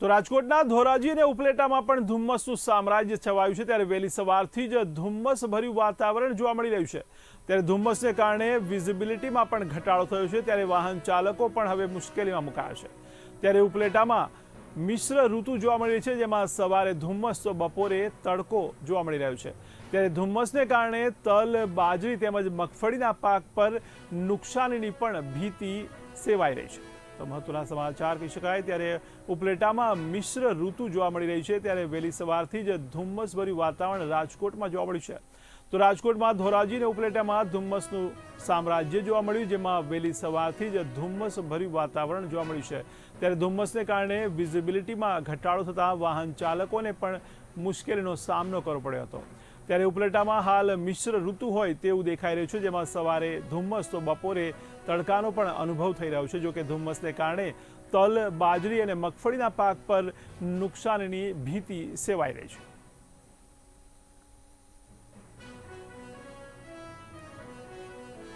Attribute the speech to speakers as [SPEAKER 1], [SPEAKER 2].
[SPEAKER 1] તો રાજકોટના ધોરાજી અને ઉપલેટામાં પણ ધુમ્મસનું સામ્રાજ્ય છવાયું છે. ત્યારે વહેલી સવારથી જ ધુમ્મસ ભર્યું વાતાવરણ જોવા મળી રહ્યું છે. ત્યારે ધુમ્મસને કારણે વિઝિબિલિટીમાં પણ ઘટાડો થયો છે. ત્યારે વાહન ચાલકો પણ હવે મુશ્કેલીમાં મુકાયા છે. ત્યારે ઉપલેટામાં મિશ્ર ઋતુ જોવા મળી રહી છે, જેમાં સવારે ધુમ્મસ તો બપોરે તડકો જોવા મળી રહ્યો છે. ત્યારે ધુમ્મસને કારણે તલ, બાજરી તેમજ મગફળીના પાક પર નુકસાનીની પણ ભીતિ સેવાઈ રહી છે. તો મહત્વના સમાચાર કહી શકાય ત્યારે ઉપલેટામાં મિશ્ર ઋતુ જોવા મળી રહી છે ત્યારે વહેલી સવારથી જ ધુમ્મસભર્યું વાતાવરણ રાજકોટમાં જોવા મળ્યું છે. તો રાજકોટમાં ધોરાજી અને ઉપલેટામાં ધુમ્મસનું સામ્રાજ્ય જોવા મળ્યું, જેમાં વહેલી સવારથી જ ધુમ્મસ ભર્યું વાતાવરણ જોવા મળ્યું છે. ત્યારે ધુમ્મસને કારણે વિઝિબિલિટીમાં ઘટાડો થતાં વાહન ચાલકોને પણ મુશ્કેલીનો સામનો કરવો પડ્યો હતો. ત્યારે ઉપલેટામાં હાલ મિશ્ર ઋતુ હોય તેવું દેખાઈ રહ્યું છે, જેમાં સવારે ધુમ્મસ તો બપોરે તડકાનો પણ અનુભવ થઈ રહ્યો છે, જોકે ધુમ્મસને કારણે તલ, બાજરી અને મગફળીના પાક પર નુકસાનની ભીતિ સેવાઈ રહી છે.